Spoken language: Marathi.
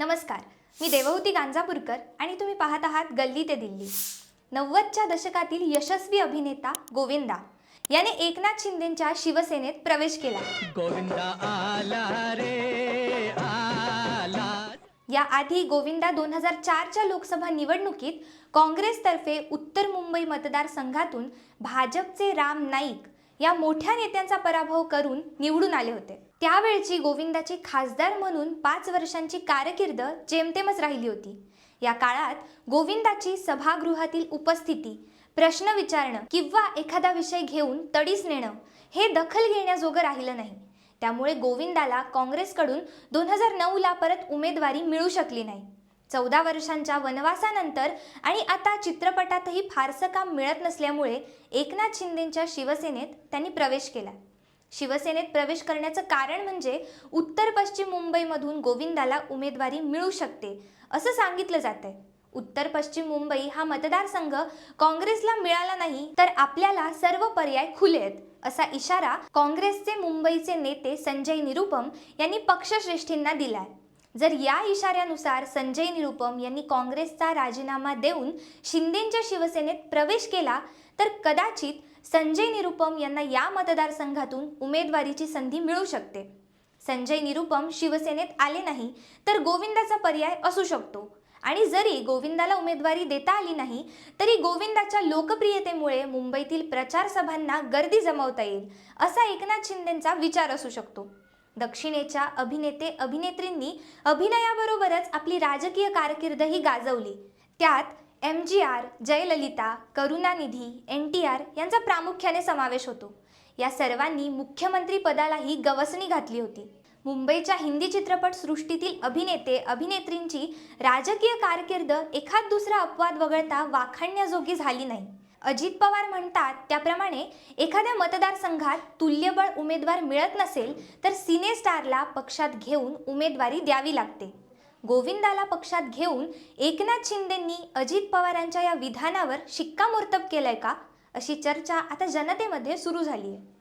नमस्कार. मी देवहूती गांजापूरकर आणि तुम्ही पाहत आहात गल्ली ते दिल्ली. नव्वदच्या दशकातील यशस्वी अभिनेता गोविंदा याने एकनाथ शिंदेच्या शिवसेनेत प्रवेश केला. गोविंदा आला रे आला. याआधी गोविंदा दोन हजार चारच्या लोकसभा निवडणुकीत काँग्रेसतर्फे उत्तर मुंबई मतदारसंघातून भाजपचे राम नाईक या मोठ्या नेत्यांचा पराभव करून निवडून आले होते. त्यावेळची गोविंदाची खासदार म्हणून पाच वर्षांची कारकीर्द जेमतेमच राहिली होती. या काळात गोविंदाची सभागृहातील उपस्थिती प्रश्न विचारणं किंवा एखादा विषय घेऊन तडीस नेणं हे दखल घेण्याजोगं राहिलं नाही. त्यामुळे गोविंदाला काँग्रेसकडून दोन हजार नऊला परत उमेदवारी मिळू शकली नाही. चौदा वर्षांच्या वनवासानंतर आणि आता चित्रपटातही फारसं काम मिळत नसल्यामुळे एकनाथ शिंदेंच्या शिवसेनेत त्यांनी प्रवेश केला. शिवसेनेत प्रवेश करण्याचं कारण म्हणजे उत्तर पश्चिम मुंबईमधून गोविंदाला उमेदवारी मिळू शकते असं सांगितलं जात आहे उत्तर पश्चिम मुंबई हा मतदारसंघ काँग्रेसला मिळाला नाही तर आपल्याला सर्व पर्याय खुले आहेत असा इशारा काँग्रेसचे मुंबईचे नेते संजय निरुपम यांनी पक्षश्रेष्ठींना दिलाय. जर या इशाऱ्यानुसार संजय निरुपम यांनी काँग्रेसचा राजीनामा देऊन शिंदेंच्या शिवसेनेत प्रवेश केला तर कदाचित संजय निरुपम यांना या मतदारसंघातून उमेदवारीची संधी मिळू शकते. संजय निरुपम शिवसेनेत आले नाही तर गोविंदाचा पर्याय असू शकतो. आणि जरी गोविंदाला उमेदवारी देता आली नाही तरी गोविंदाच्या लोकप्रियतेमुळे मुंबईतील प्रचार सभांना गर्दी जमवता येईल असा एकनाथ शिंदेचा विचार असू शकतो. दक्षिणेच्या अभिनेते अभिनेत्रींनी अभिनयाबरोबरच आपली राजकीय कारकीर्दही गाजवली. त्यात M G R Jayalalithaa Karunanidhi N T R यांचा प्रामुख्याने समावेश होतो. या सर्वांनी मुख्यमंत्री पदालाही गवसणी घातली होती. मुंबईच्या हिंदी चित्रपट सृष्टीतील अभिनेते अभिनेत्रींची राजकीय कारकीर्द एखाद दुसरा अपवाद वगळता वाखाणण्याजोगी झाली नाही. अजित पवार म्हणतात त्याप्रमाणे एखाद्या मतदारसंघात तुल्यबळ उमेदवार मिळत नसेल तर सिने स्टारला पक्षात घेऊन उमेदवारी द्यावी लागते. गोविंदाला पक्षात घेऊन एकनाथ शिंदेंनी अजित पवारांच्या या विधानावर शिक्कामोर्तब केलंय का? अशी चर्चा आता जनतेमध्ये सुरू झाली आहे